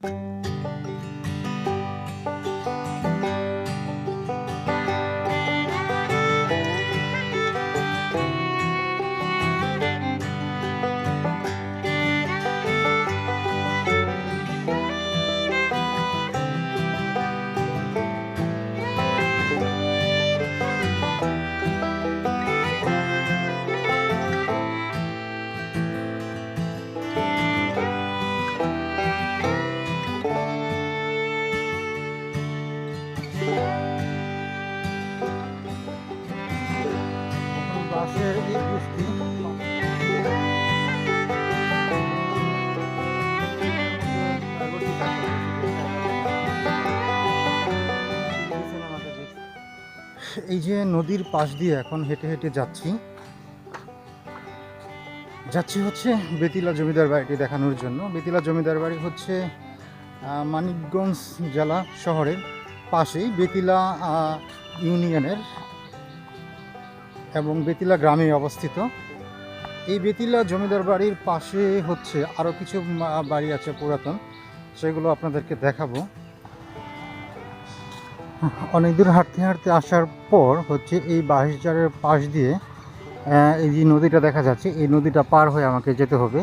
বাসের এই যে নদীর পাশ দিয়ে এখন হেঁটে হেঁটে যাচ্ছি যাচ্ছি হচ্ছে বেতিলা জমিদার বাড়িটি দেখানোর জন্য। বেতিলা জমিদার বাড়ি হচ্ছে মানিকগঞ্জ জেলা শহরের পাশেই বেতিলা ইউনিয়নের এবং বেতিলা গ্রামে অবস্থিত। এই বেতিলা জমিদার বাড়ির পাশে হচ্ছে আরও কিছু বাড়ি আছে পুরাতন, সেগুলো আপনাদেরকে দেখাবো। অনেক দূর হাঁটতে হাঁটতে আসার পর হচ্ছে এই বাঁশঝাড়ের পাশ দিয়ে এই যে নদীটা দেখা যাচ্ছে, এই নদীটা পার হয়ে আমাকে যেতে হবে।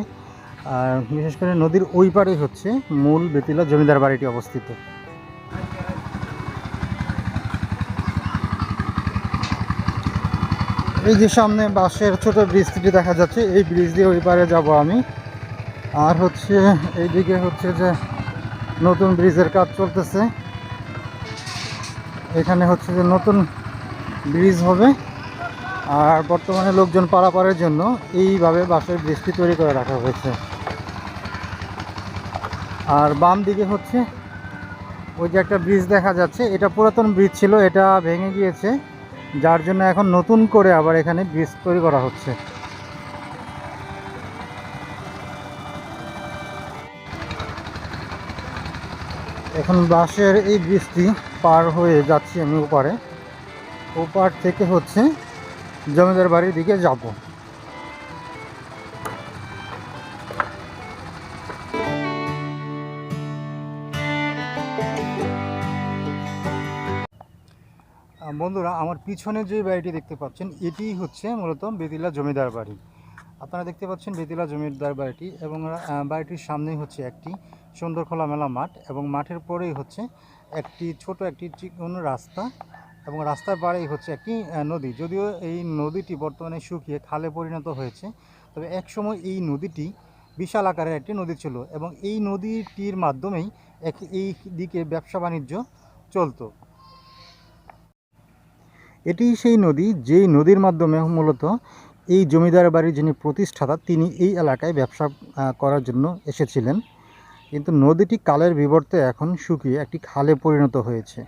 আর বিশেষ করে নদীর ওই পারেই হচ্ছে মূল বেতিলা জমিদার বাড়িটি অবস্থিত। এই যে সামনে বাঁশের ছোট ব্রিজটি দেখা যাচ্ছে, এই ব্রিজ দিয়ে ওই পারে যাব আমি। আর হচ্ছে এইদিকে হচ্ছে যে নতুন ব্রিজের কাজ চলতেছে। এখানে হচ্ছে যে নতুন ব্রিজ হবে। আর বর্তমানে লোকজন পারাপারের জন্য এইভাবে বাঁশের ব্রিজটি তৈরি করে রাখা হয়েছে। আর বাম দিকে হচ্ছে ওই যে একটা ব্রিজ দেখা যাচ্ছে, এটা পুরাতন ব্রিজ ছিল, এটা ভেঙে গিয়েছে। যার জন্য এখন নতুন করে আবার এখানে ব্রিজ তৈরি করা হচ্ছে। এখন বাসের এই ব্রিজটি পার হয়ে যাচ্ছি আমি ওপারে। ওপার থেকে হচ্ছে জমিদার বাড়ির দিকে যাব। বন্ধুরা, আমার পিছনে যে বাড়িটি দেখতে পাচ্ছেন, এটি হচ্ছে মূলত বেতিলা জমিদার বাড়ি। আপনারা দেখতে পাচ্ছেন বেতিলা জমিদার বাড়িটি এবং বাড়িটির সামনেই হচ্ছে একটি সুন্দর খোলামেলা মাঠ এবং মাঠের পরেই হচ্ছে একটি ছোট একটি চিকন রাস্তা এবং রাস্তার পাড়েই হচ্ছে একটি নদী। যদিও এই নদীটি বর্তমানে শুকিয়ে খালে পরিণত হয়েছে, তবে একসময় এই নদীটি বিশাল আকারের একটি নদী ছিল এবং এই নদীটির মাধ্যমেই এক এই দিকে ব্যবসা বাণিজ্য চলতো। এটি সেই নদী যেই নদীর মাধ্যমে মূলত এই জমিদার বাড়ির যিনি প্রতিষ্ঠাতা, তিনি এই এলাকায় ব্যবসা করার জন্য এসেছিলেন। কিন্তু নদীটি কালের বিবর্তে এখন শুকিয়ে একটি খালে পরিণত হয়েছে।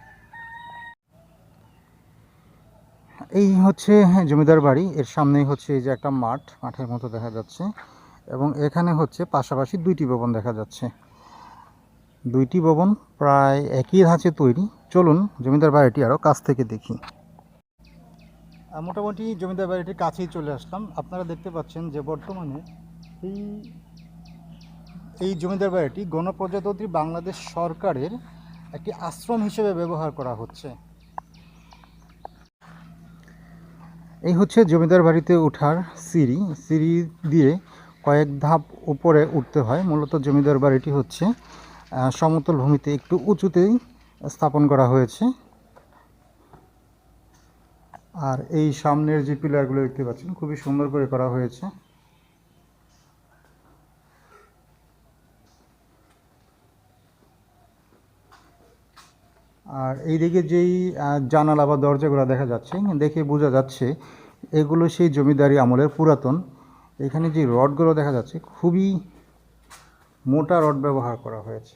এই হচ্ছে জমিদার বাড়ি, এর সামনেই হচ্ছে এই যে একটা মাঠ, মাঠের মতো দেখা যাচ্ছে এবং এখানে হচ্ছে পাশাপাশি দুইটি ভবন দেখা যাচ্ছে। দুইটি ভবন প্রায় একই ধাঁচে তৈরি। চলুন জমিদার বাড়িটি আরও কাছ থেকে দেখি। মোটামুটি জমিদার বাড়িটির কাছেই চলে আসলাম। আপনারা দেখতে পাচ্ছেন যে বর্তমানে এই এই জমিদার বাড়িটি গণপ্রজাতন্ত্রী বাংলাদেশ সরকারের একটি আশ্রম হিসেবে ব্যবহার করা হচ্ছে। এই হচ্ছে জমিদার বাড়িতে ওঠার সিঁড়ি। সিঁড়ি দিয়ে কয়েক ধাপ উপরে উঠতে হয়। মূলত জমিদার বাড়িটি হচ্ছে সমতল ভূমিতে একটু উঁচুতেই স্থাপন করা হয়েছে। আর এই সামনের যে পিলারগুলো দেখতে পাচ্ছেন, খুবই সুন্দর করে করা হয়েছে। আর এইদিকে যেই জানালা বা দরজাগুলো দেখা যাচ্ছে, দেখে বোঝা যাচ্ছে এগুলো সেই জমিদারি আমলের পুরাতন। এখানে যে রডগুলো দেখা যাচ্ছে, খুবই মোটা রড ব্যবহার করা হয়েছে।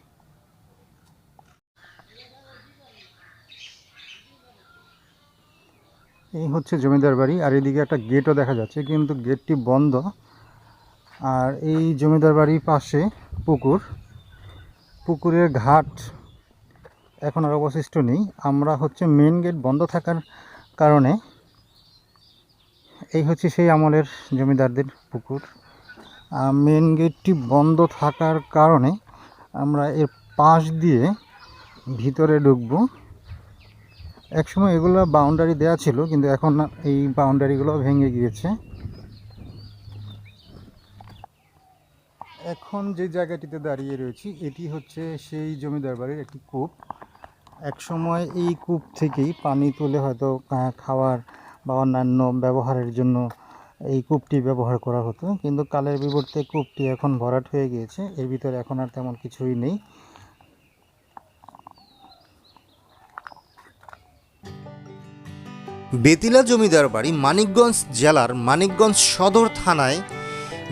এই হচ্ছে জমিদার বাড়ি, আর এদিকে একটা গেটও দেখা যাচ্ছে, কিন্তু গেটটি বন্ধ। আর এই জমিদার বাড়ির পাশে পুকুর। পুকুরের ঘাট এখন আর অবশিষ্ট নেই। আমরা হচ্ছে মেন গেট বন্ধ থাকার কারণে এই হচ্ছে সেই আমলের জমিদারদের পুকুর। মেন গেটটি বন্ধ থাকার কারণে আমরা এর পাশ দিয়ে ভিতরে ঢুকবো। একসময় এগুলো বাউন্ডারি দেওয়া ছিল, কিন্তু এখন এই বাউন্ডারিগুলো ভেঙে গিয়েছে। এখন যে জায়গাটিতে দাঁড়িয়ে রয়েছি, এটি হচ্ছে সেই জমিদার বাড়ির একটি কূপ একসময় এই কূপ থেকেই পানি তুলে হয়তো খাওয়ার বা অন্যান্য ব্যবহারের জন্য এই কূপটি ব্যবহার করা হতো। কিন্তু কালের বিবর্তে কূপটি এখন ভরাট হয়ে গিয়েছে। এর ভিতরে এখন আর তেমন কিছুই নেই। বেতিলা জমিদার বাড়ি মানিকগঞ্জ জেলার মানিকগঞ্জ সদর থানায়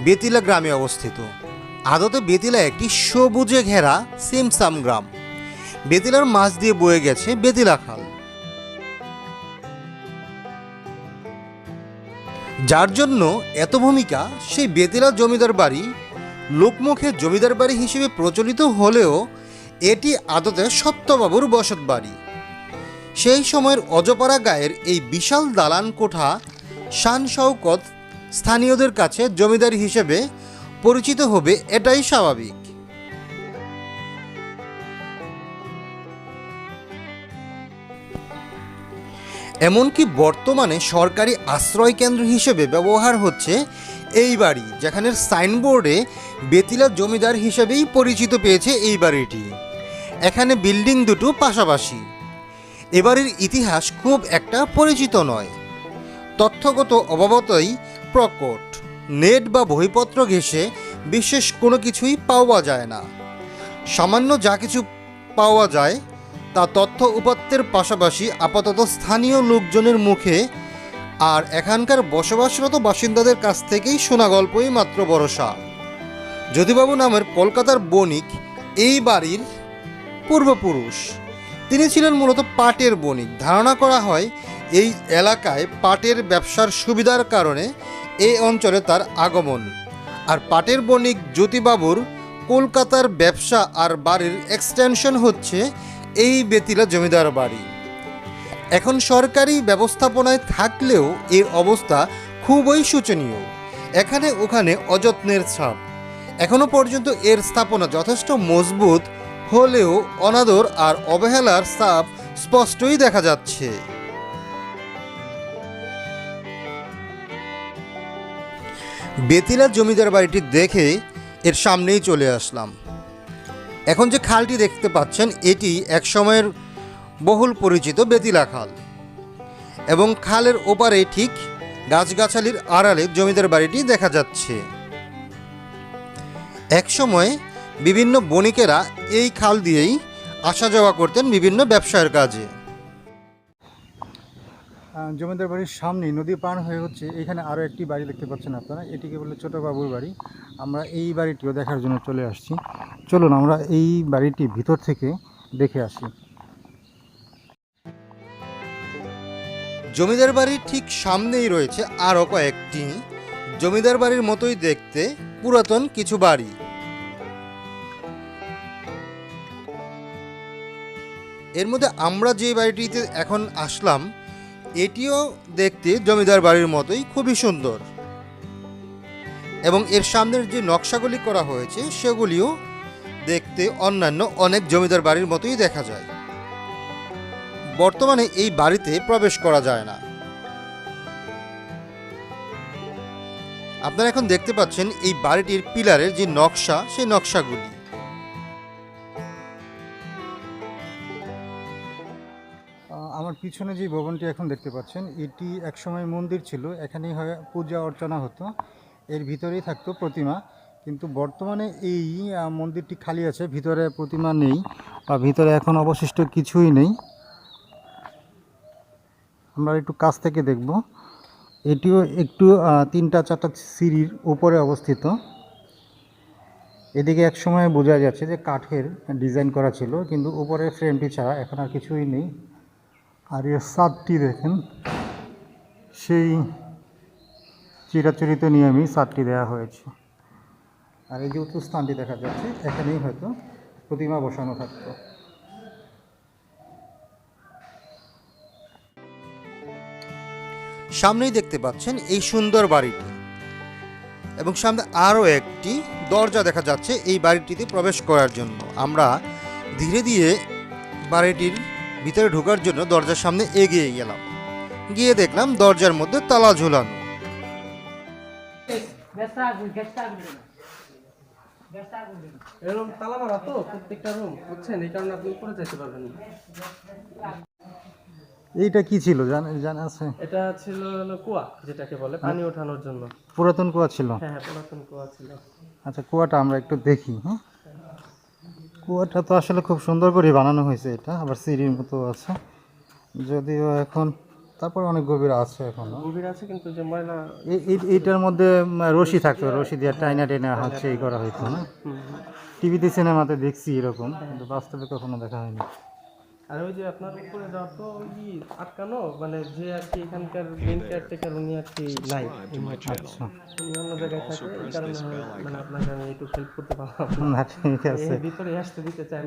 বেতিলা গ্রামে অবস্থিত। আদতে বেতিলা একটি সবুজে ঘেরা সিমসাম গ্রাম। বেতিলার মাছ দিয়ে বয়ে গেছে বেতিলা খাল। যার জন্য এত ভূমিকা, সেই বেতিলা জমিদার বাড়ি লোকমুখে জমিদার বাড়ি হিসেবে প্রচলিত হলেও এটি আদতে সত্যবাবুর বসত বাড়ি। সেই সময়ের অজপাড়া গায়ের এই বিশাল দালান কোঠা শান শওকত স্থানীয়দের কাছে জমিদার হিসেবে পরিচিত হবে এটাই স্বাভাবিক। এমনকি বর্তমানে সরকারি আশ্রয় কেন্দ্র হিসেবে ব্যবহার হচ্ছে এই বাড়ি, যেখানের সাইনবোর্ডে বেতিলা জমিদার হিসেবেই পরিচিত পেয়েছে এই বাড়িটি। এখানে বিল্ডিং দুটো পাশাপাশি। এবারের ইতিহাস খুব একটা পরিচিত নয়। তথ্যগত অভাবতই প্রকট। নেট বা বইপত্র ঘেঁষে বিশেষ কোনো কিছুই পাওয়া যায় না। সামান্য যা কিছু পাওয়া যায় তা তথ্য উপাত্তের পাশাপাশি আপাতত স্থানীয় লোকজনের মুখে। আর এখানকার বসবাসরত বাসিন্দাদের কাছ থেকেই শোনা গল্পই মাত্র ভরসা। যদিবাবু নামের কলকাতার বণিক, এই বাড়ির পূর্বপুরুষ। তিনি ছিলেন মূলত পাটের বণিক। ধারণা করা হয়, এই এলাকায় পাটের ব্যবসার সুবিধার কারণে এই অঞ্চলে তার আগমন। আর পাটের বণিক জ্যোতিবাবুর কলকাতার ব্যবসা আর বাড়ির এক্সটেনশন হচ্ছে এই বেতিলা জমিদার বাড়ি। এখন সরকারি ব্যবস্থাপনায় থাকলেও এর অবস্থা খুবই শোচনীয়। এখানে ওখানে অযত্নের ছাপ। এখনও পর্যন্ত এর স্থাপনা যথেষ্ট মজবুত হলেও অনাদর আর অবহেলার ছাপ স্পষ্টই দেখা যাচ্ছে। বেতিলা জমিদার বাড়িটি দেখে এর সামনেই চলে আসলাম। এখন যে খালটি দেখতে পাচ্ছেন, এটি এক সময়ের বহুল পরিচিত বেতিলা খাল। এবং খালের ওপারে ঠিক গাছগাছালির আড়ালে জমিদার বাড়িটি দেখা যাচ্ছে। একসময় বিভিন্ন বণিকেরা এই খাল দিয়েই আসা যাওয়া করতেন বিভিন্ন ব্যবসায়ের কাজে। জমিদার বাড়ির সামনেই নদী পার হয়ে হচ্ছে, এখানে আরও একটি বাড়ি দেখতে পাচ্ছেন আপনারা। এটিকে বলে ছোটো বাবুর বাড়ি। আমরা এই বাড়িটিও দেখার জন্য চলে আসছি। চলুন আমরা এই বাড়িটি ভিতর থেকে দেখে আসি। জমিদার বাড়ির ঠিক সামনেই রয়েছে আরও কয়েকটি। জমিদার বাড়ির মতোই দেখতে, পুরাতন কিছু বাড়ি। এর মধ্যে আমরা যে বাড়িটিতে এখন আসলাম এটিও দেখতে জমিদার বাড়ির মতোই খুবই সুন্দর। এবং এর সামনের যে নকশাগুলি করা হয়েছে, সেগুলিও দেখতে অন্যান্য অনেক জমিদার বাড়ির মতোই দেখা যায়। বর্তমানে এই বাড়িতে প্রবেশ করা যায় না। আপনারা এখন দেখতে পাচ্ছেন এই বাড়িটির পিলারের যে নকশা, সেই নকশাগুলি। পিছনে যে ভবনটি এখন দেখতে পাচ্ছেন, এটি একসময় মন্দির ছিল, এখানেই হয় পূজা অর্চনা হতো, এর ভিতরেই থাকতো প্রতিমা, কিন্তু বর্তমানে এই মন্দিরটি খালি আছে, ভিতরে প্রতিমা নেই, বা ভিতরে এখন অবশিষ্ট কিছুই নেই। আমরা একটু কাছ থেকে দেখব, এটিও একটু তিনটা চারটা সিঁড়ির উপরে অবস্থিত। এদিকে এক সময় বোঝা যাচ্ছে যে কাঠের ডিজাইন করা ছিল, কিন্তু উপরের ফ্রেমটি ছাড়া এখন আর কিছুই নেই। আর এর সাদটি দেখেন, সেই চিরাচরিত নিয়মেই সাদটি দেওয়া হয়েছে। আর এই যে উঁচু স্থানটি দেখা যাচ্ছে, এখানেই হয়তো প্রতিমা বসানো থাকতো। সামনেই দেখতে পাচ্ছেন এই সুন্দর বাড়িটি। এবং সামনে আরও একটি দরজা দেখা যাচ্ছে এই বাড়িটিতে প্রবেশ করার জন্য। আমরা ধীরে ধীরে বাড়িটির ভিতরে ঢোকার জন্য দরজার সামনে এগিয়ে গেলাম। গিয়ে দেখলাম দরজার মধ্যে তালা ঝুলানো। এরকম তালা মারা তো প্রত্যেকটা রুম বুঝছেন? এই কারণে আপনি উপরে যেতে পারবেন না। এইটা কি ছিল? জানা জানা আছে। এটা ছিল হলো কুয়া যেটাকে বলে পানি ওঠানোর জন্য। পুরাতন কুয়া ছিল। হ্যাঁ হ্যাঁ পুরাতন কুয়া ছিল। আচ্ছা কুয়াটা আমরা একটু দেখি হ্যাঁ? কুয়াটা তো আসলে খুব সুন্দর করে বানানো হয়েছে এটা আবার সিঁড়ির মতো আছে। যদিও এখন তারপর অনেক গভীর আছে এখন। গভীর আছে কিন্তু যে ময়লা এইটার মধ্যে রশি থাকতো রশি দিয়ে টাইনা টেনে হচ্ছে এই করা হয়েছে না। টিভিতে সিনেমাতে দেখছি এরকম কিন্তু বাস্তবে কখনো দেখা হয়নি। আর ওই যে আপনার উপরে যাওয়ার তো ওই আটকানো মানে যে আর কি এখানকার মেন কেয়ারটেকার উনি আর কি নাই। আচ্ছা। উনি অন্য জায়গায় থাকে এই কারণে মানে আপনাকে আমি একটু হেল্প করতে পারলাম না। ঠিক আছে। ভিতরে আসতে দিতে চাই।